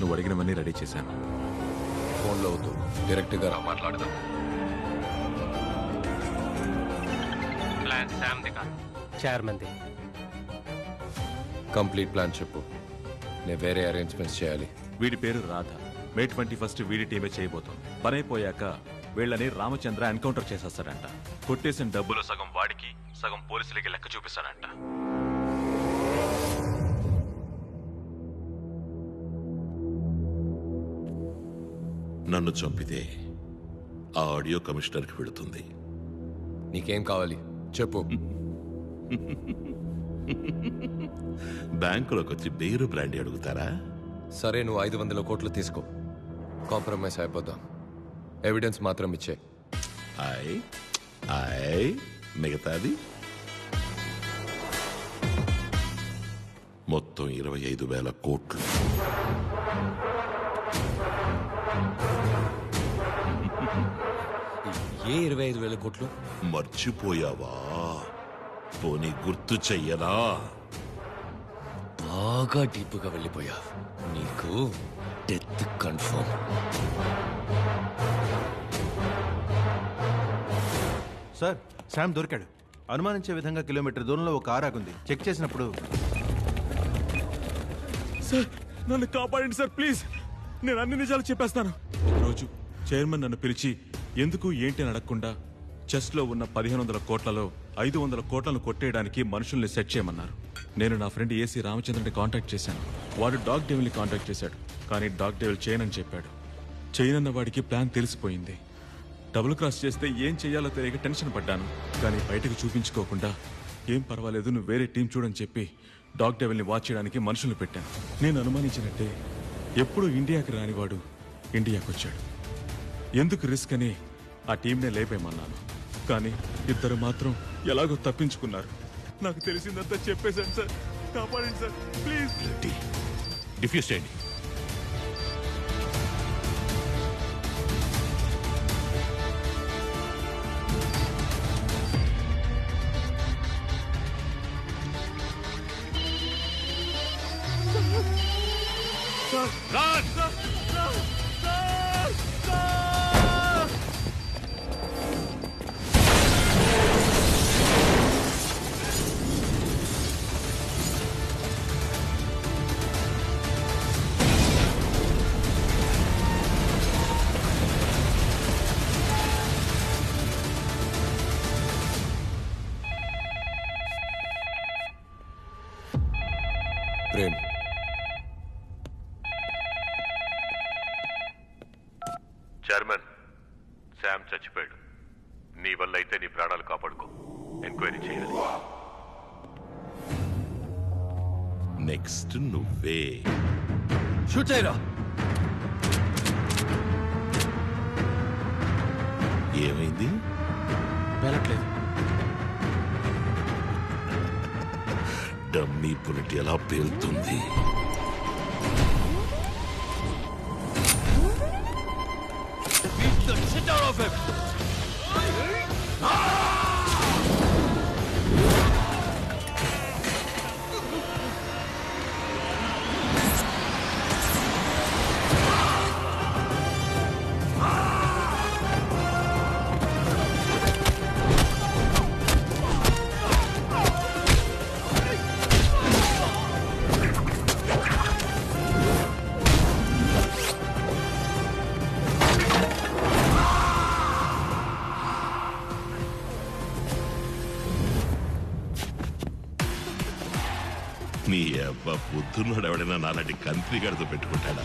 నువ్వు అడిగినవన్నీ రెడీ చేశాను. ఫోన్లో వద్దు. డైరెక్ట్గా రా మాట్లాడదాం. ప్లాన్ కాదు చైర్మన్ది కంప్లీట్ ప్లాన్ చెప్పు. నేను వేరే అరేంజ్మెంట్స్ చేయాలి. వీడి పేరు రాధ. మే ట్వంటీ ఫస్ట్ వీడి టీమే చేయబోతోంది. పని అయిపోయాక వీళ్ళని రామచంద్ర ఎన్కౌంటర్ చేసేస్తాడంట. కొట్టేసిన డబ్బులు సగం వాడికి సగం పోలీసులకి లెక్క చూపిస్తాడంట. నన్ను చంపితే ఆ ఆడియో కమిషనర్కి వెళుతుంది. నీకేం కావాలి? చెప్పు. బ్యాంకులోకి వచ్చి బేరు బ్రాండీ అడుగుతారా? సరే నువ్వు ఐదు వందల కోట్లు తీసుకో. కాంప్రమైజ్ అయిపోదాం ఎవిడెన్స్ మాత్రం ఇచ్చే. ఆయ్ ఆయ్ మిగతాది? మొత్తం ఇరవై ఐదు వేల కోట్లు. ఏ ఇరవై ఐదు వేల కోట్లు? మర్చిపోయావా? పోనీ గుర్తు చెయ్యనా? బాగా డీప్గా వెళ్ళిపోయా. నీకు డెత్ కన్ఫర్మ్. సార్ శామ్ దొరికాడు. అనుమానించే విధంగా కిలోమీటర్ దూరంలో ఒక కార్ ఆగుంది. చెక్ చేసినప్పుడు సార్ నన్ను కాపాడండి సార్ ప్లీజ్. నేను అన్ని నిజాలు చెప్పేస్తాను. ఒకరోజు చైర్మన్ నన్ను పిలిచి ఎందుకు ఏంటి అని అడగకుండా చెస్ట్లో ఉన్న పదిహేను వందల కోట్లలో ఐదు వందల కోట్లను కొట్టేయడానికి మనుషుల్ని సెట్ చేయమన్నారు. నేను నా ఫ్రెండ్ ఏసీ రామచంద్రని కాంటాక్ట్ చేశాను. వాడు డాగ్ డెవిల్ని కాంటాక్ట్ చేశాడు. కానీ డాగ్ డెవిల్ చేయనని చెప్పాడు. చేయనన్న వాడికి ప్లాన్ తెలిసిపోయింది. డబుల్ క్రాస్ చేస్తే ఏం చేయాలో తెలియక టెన్షన్ పడ్డాను. కానీ బయటకు చూపించుకోకుండా ఏం పర్వాలేదు నువ్వు వేరే టీం చూడని చెప్పి డాగ్ డెవిల్ని వాచ్ చేయడానికి మనుషులు పెట్టాను. నేను అనుమానించినట్టే ఎప్పుడు ఇండియాకి రానివాడు ఇండియాకు వచ్చాడు ఎందుకు రిస్క్ అని ఆ టీంనే లేపేమన్నాను కానీ ఇద్దరు మాత్రం ఎలాగో తప్పించుకున్నారు. నాకు తెలిసిందంతా చెప్పేశాను సార్. కాపాడండి సార్. ప్లీజ్. డిఫ్యూజ్ చేయండి చైర్మన్ శామ్ చచ్చిపోయాడు. నీ వల్ల అయితే నీ ప్రాణాలు కాపాడుకో. ఎంక్వైరీ చేయాలి. నెక్స్ట్ నువ్వే. షూట్ చేయరా? ఏమైంది? వెళ్ళట్లేదు. డమ్మీ బుల్లెట్ ఎలా పేలుతుంది? నీ అబ్బ పొద్దున్నాడు ఎవడైనా నాలాంటి కంత్రి గడితో పెట్టుకుంటాడా?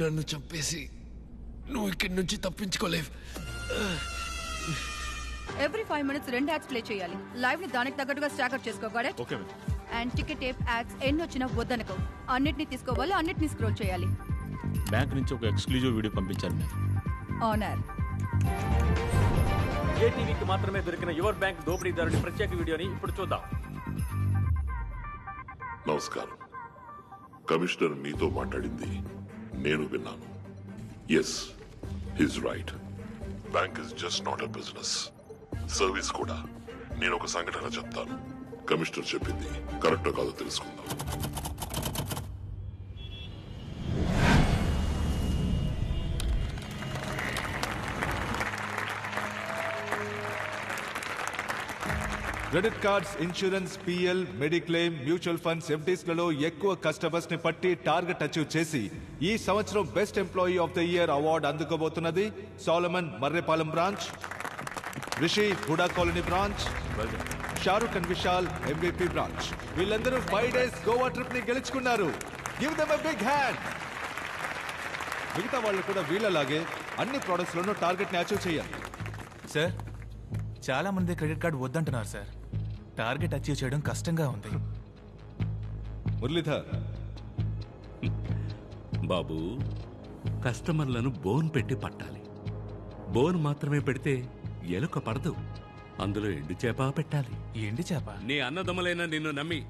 నన్ను చంపేసి నువ్వు ఇక్కడి నుంచి తప్పించుకోలేవు. ఎవ్రీ ఫైవ్ మినిట్స్ రెండు యాడ్స్ ప్లే చేయాలి. లైవ్ని దానికి తగ్గట్టుగా స్టాకప్ చేసుకోవాలి okay and ticket tape ads ఎన్ని వచ్చినా వద్దనుకో. అన్నిటిని తీసుకోవాలి అన్నిటిని స్క్రోల్ చేయాలి. బ్యాంక్ నుంచి ఒక ఎక్స్క్లూజివ్ వీడియో పంపించారు మ్యామ్ ఆనర్ ఏటీవీకి మాత్రమే దొరికిన యువర్ బ్యాంక్ దోపిడీదారుడి ప్రత్యేక వీడియోని ఇప్పుడు చూద్దాం. నమస్కారం. కమిషనర్ మీతో మాట్లాడింది. నేను విన్నాను. Yes he's right bank is just not a business service కూడా. నేను ఒక సంఘటన చెప్తాను. కమిషనర్ చెప్పింది. కరెక్టో కాదో తెలుసుకుందాం. Credit cards insurance PL mediclaim mutual funds ఎఫ్డీస్లలో ఎక్కువ కస్టమర్స్ని పట్టి టార్గెట్ అచీవ్ చేసి ఈ సంవత్సరం best employee of the year award అందుకోబోతున్నది Solomon Marripalem branch Rishi Huda colony branch Shahrukh and Vishal MVP branch. వీళ్ళందరూ ఫైవ్ డేస్ గోవా ట్రిప్ని గెలుచుకున్నారు గివ్ దమ్ బిగ్ హ్యాండ్ మిగతా వాళ్ళు కూడా వీళ్ళలాగే అన్ని ప్రొడక్ట్స్ లోనూ టార్గెట్ని అచీవ్ చేయాలి. సార్ చాలా మంది క్రెడిట్ కార్డు వద్దంటున్నారు సార్. టార్గెట్ అచీవ్ చేయడం కష్టంగా ఉంది. మురళీధర్. బాబు కస్టమర్లను బోన్ పెట్టి పట్టాలి. బోన్ మాత్రమే పెడితే ఎలుక పడదు. అందులో ఎండు చేప పెట్టాలి. ఎండి చేప? నీ అన్నదమ్ములైన నిన్ను నమ్మి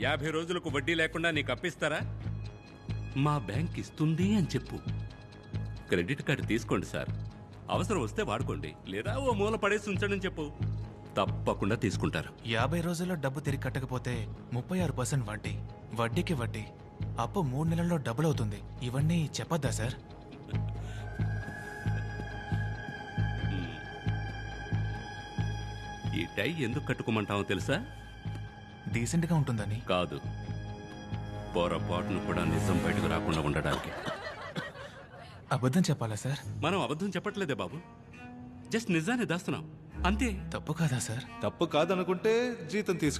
యాభై రోజులకు వడ్డీ లేకుండా నీకు అప్పిస్తారా? మా బ్యాంక్ ఇస్తుంది అని చెప్పు. క్రెడిట్ కార్డు తీసుకోండి సార్. అవసరం వస్తే వాడుకోండి. లేదా ఓ మూల పడేసి ఉంచండి చెప్పు. తప్పకుండా తీసుకుంటారు. యాభై రోజుల్లో డబ్బు తిరిగి కట్టకపోతే ముప్పై ఆరు పర్సెంట్ వడ్డీ. వడ్డీకి వడ్డీ. అప్పు మూడు నెలల్లో డబుల్ అవుతుంది. ఇవన్నీ చెప్పొద్దా సార్? ఈ టై ఎందుకు కట్టుకోమంటావో తెలుసా? డీసెంట్గా ఉంటుందని. కాదు. పొరపాటును కూడా నిజం బయటకు రాకుండా ఉండడానికి. అబద్ధం చెప్పాలా సార్? మనం అబద్ధం చెప్పట్లేదే బాబు. జస్ట్ నిజాన్ని దాస్తున్నాం. అంతే. తప్పు కాదా సార్? తప్పు కాదనుకుంటే జీతం తీసుకు